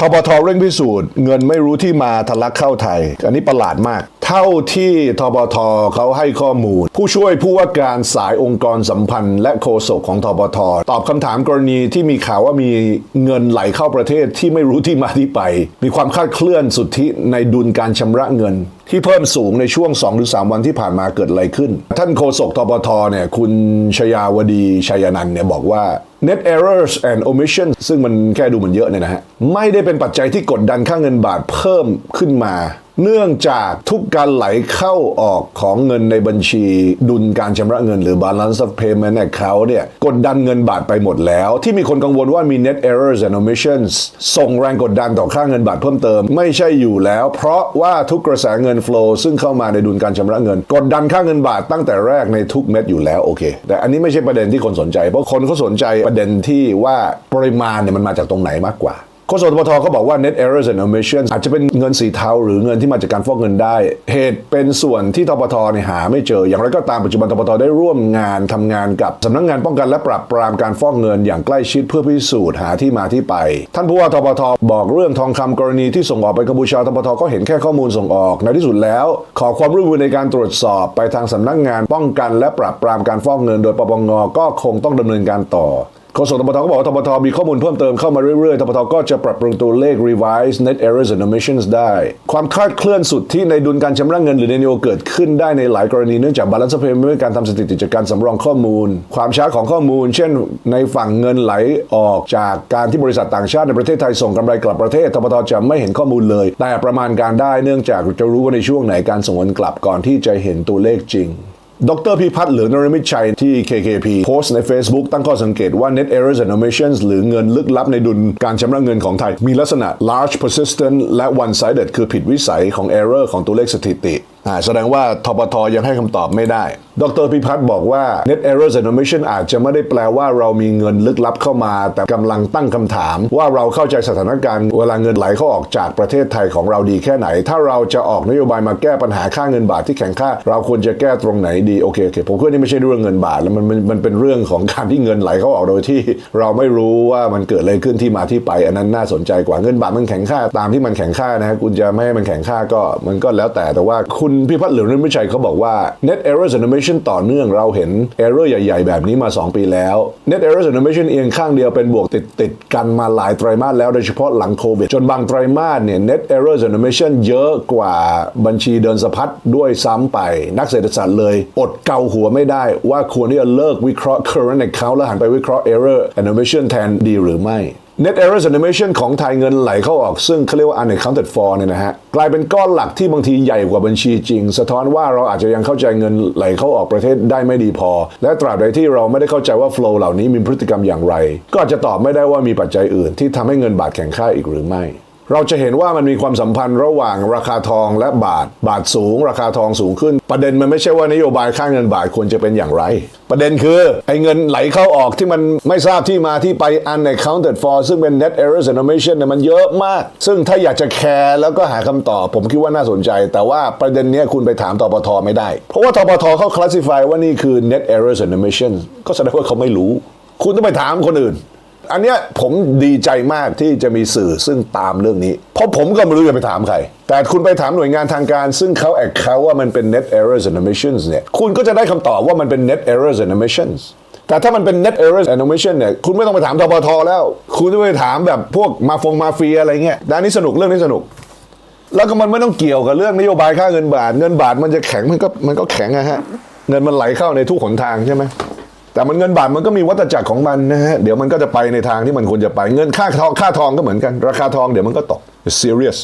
ทบทเร่งพิสูจน์เงินไม่รู้ที่มาทะลักเข้าไทย อันนี้ประหลาดมาก เท่าที่ทบทเขาให้ข้อมูล ผู้ช่วยผู้ว่าการสายองค์กรสัมพันธ์ และโฆษกของทบทตอบคำถามกรณีที่มีข่าวว่ามีเงินไหลเข้าประเทศที่ไม่รู้ที่มาที่ไป มีความคลาดเคลื่อนสุทธิในดุลการชำระเงิน ที่เพิ่มสูงในช่วง 2-3 วันที่ผ่านมาเกิดอะไรขึ้น ท่านโฆษกทบทเนี่ยคุณชยาวดีชัยนันเนี่ยบอกว่า net errors and omission ซึ่งมันแค่ดูเหมันเยอะเนี่ยนะฮะไม่ได้เป็นปัจจัยที่กดดันค่าเงินบาทเพิ่มขึ้นมา เนื่องจากทุกการไหลเข้าออกของเงินในบัญชีดุลการชำระเงินหรือ balance of payment account เนี่ยกดดันเงินบาทไปหมดแล้ว ที่มีคนกังวลว่ามี net errors and omissions ส่งแรงกดดันต่อค่าเงินบาทเพิ่มเติม ไม่ใช่อยู่แล้ว เพราะว่าทุกกระแสเงิน flow ซึ่งเข้ามาในดุลการชำระเงิน กดดันค่าเงินบาทตั้งแต่แรกในทุกเม็ดอยู่แล้วโอเค แต่อันนี้ไม่ใช่ประเด็นที่คนสนใจ เพราะคนเขาสนใจประเด็นที่ว่าปริมาณเนี่ยมันมาจากตรงไหนมากกว่า โฆษกปทเขาบอกว่า net errors and omissions อาจจะเป็นเงินสีเทาหรือเงินที่มาจากการฟอกเงินได้ เหตุเป็นส่วนที่ทปทเนี่ยหาไม่เจอ อย่างไรก็ตามปัจจุบันทปทได้ร่วมงานทำงานกับสำนักงานป้องกันและปราบปรามการฟอกเงินอย่างใกล้ชิดเพื่อพิสูจน์หาที่มาที่ไป ท่านผู้ว่าทปทบอกเรื่องทองคำกรณีที่ส่งออกไปกัมพูชาทปทก็เห็นแค่ข้อมูลส่งออก ในที่สุดแล้ว ขอความร่วมมือในการตรวจสอบไปทางสำนักงานป้องกัน และปราบปรามการฟอกเงิน โดยปปงก็คงต้องดำเนินการต่อ โฆษกทบทก็บอกว่าทบทมีข้อมูลเพิ่มเติมเข้ามาเรื่อยๆทบทก็จะปรับปรุงตัวเลข revise net errors and omissions ได้ ความคลาดเคลื่อนสุดที่ในดุลการชำระเงินหรือในโนเกิดขึ้นได้ในหลายกรณีเนื่องจาก balance of payment การทำสถิติจากการสำรองข้อมูล ความช้าของข้อมูล เช่น ในฝั่งเงินไหลออกจากการที่บริษัทต่างชาติในประเทศไทยส่งกำไรกลับประเทศทบทจะไม่เห็นข้อมูลเลย แต่ประมาณการได้เนื่องจากจะรู้ว่าในช่วงไหนการส่งเงินกลับก่อนที่จะเห็นตัวเลขจริง ดรพิพัฒน์หรือนรมิตชัยที่ KKP โพสต์ใน Facebook ตั้งข้อสังเกตว่า net errors and omissions หรือเงินลึกลับในดุลการชำระเงินของไทย มีลักษณะ large persistent และ one sided คือผิดวิสัยของ error ของตัวเลขสถิติแสดงว่าทปทยังให้คำตอบไม่ได้ ดรพิพัฒน์บอกว่า net errors and omission อาจจะไม่ได้แปลว่าเรามีเงินลึกลับเข้ามา แต่กำลังตั้งคำถาม ว่าเราเข้าใจสถานการณ์เวลาเงินไหลเข้าออกจากประเทศไทยของเราดีแค่ไหน ถ้าเราจะออกนโยบายมาแก้ปัญหาค่าเงินบาทที่แข็งค่า เราควรจะแก้ตรงไหนดี โอเคโอเคผมคิดว่านี่ไม่ใช่เรื่องเงินบาทแล้วมันมันมันเป็นเรื่องของการที่เงินไหลเข้าออกโดยที่ เราไม่รู้ว่ามันเกิดอะไรขึ้นที่มาที่ไป อันนั้นน่าสนใจกว่าเงินบาทมันแข็งค่าตามที่มันแข็งค่านะฮะคุณจะไม่ให้มันแข็งค่าก็มันก็แล้วแต่แต่ว่าคุณพิพัฒน์เหลืองนิมิชัยเขาบอกว่า net errors and omission ต่อเนื่องเราเห็น error ใหญ่ ๆ แบบนี้มา 2 ปีแล้ว net errors and omission เอียงข้างเดียวเป็นบวกติดติดกันมาหลายไตรมาสแล้วโดยเฉพาะหลังโควิด จนบางไตรมาสเนี่ย net errors and omission เยอะกว่าบัญชีเดินสะพัดด้วยซ้ำไป นักเศรษฐศาสตร์เลย อดเกาหัวไม่ได้ว่าควรที่จะเลิกวิเคราะห์ current account แล้วหันไปวิเคราะห์ error and omission แทนดีหรือไม่ Net errors Animation ของไทยเงินไหลเข้าออกซึ่งเขาเรียกว่า unaccounted for เนี่ยนะฮะกลายเป็นก้อนหลักที่บางทีใหญ่กว่าบัญชีจริง สะท้อนว่าเราอาจจะยังเข้าใจเงินไหลเข้าออกประเทศได้ไม่ดีพอ และตราบใดที่เราไม่ได้เข้าใจว่า flow เหล่านี้มีพฤติกรรมอย่างไร ก็อาจจะตอบไม่ได้ว่ามีปัจจัยอื่น ที่ทำให้เงินบาทแข็งค่าอีกหรือไม่ เราจะเห็นว่ามันมีความสัมพันธ์ระหว่างราคาทองและบาท บาทสูง ราคาทองสูงขึ้น ประเด็นมันไม่ใช่ว่านโยบายค่าเงินบาทควรจะเป็นอย่างไร ประเด็นคือไอ้เงินไหลเข้าออกที่มันไม่ทราบที่มาที่ไป unaccounted for ซึ่งเป็น net errors and omission เนี่ยมันเยอะมาก ซึ่งถ้าอยากจะแคร์แล้วก็หาคำตอบ ผมคิดว่าน่าสนใจ แต่ว่าประเด็นนี้คุณไปถามตปทไม่ได้ เพราะว่าตปทเขา classify ว่านี่คือ net errors and omission ก็แสดงว่าเขาไม่รู้ คุณต้องไปถามคนอื่น อันเนี้ยผมดีใจมากที่จะมีสื่อซึ่งตามเรื่องนี้ เพราะผมก็ไม่รู้จะไปถามใคร แต่คุณไปถามหน่วยงานทางการ ซึ่งเขาแอคเคาว่ามันเป็น net errors and omissions เนี่ยคุณก็จะได้คำตอบว่ามันเป็น net errors and omissions แต่ถ้ามันเป็น net errors and omission เนี่ย คุณไม่ต้องไปถามทบทแล้ว คุณต้องไปถามแบบพวกมาฟงมาเฟียอะไรเงี้ยด้านนี้สนุกเรื่องนี้สนุก แล้วก็มันไม่ต้องเกี่ยวกับเรื่องนโยบายค่าเงินบาท เงินบาทมันจะแข็งมันก็มันก็แข็งอะฮะ เงินมันไหลเข้าในทุกหนทางใช่ไหม แต่มันเงินบาทมันก็มีวัฏจักรของมันนะฮะเดี๋ยวมันก็จะไปในทางที่มันควรจะไปเงินค่าทองค่าทองก็เหมือนกัน ราคาทองเดี๋ยวมันก็ตก serious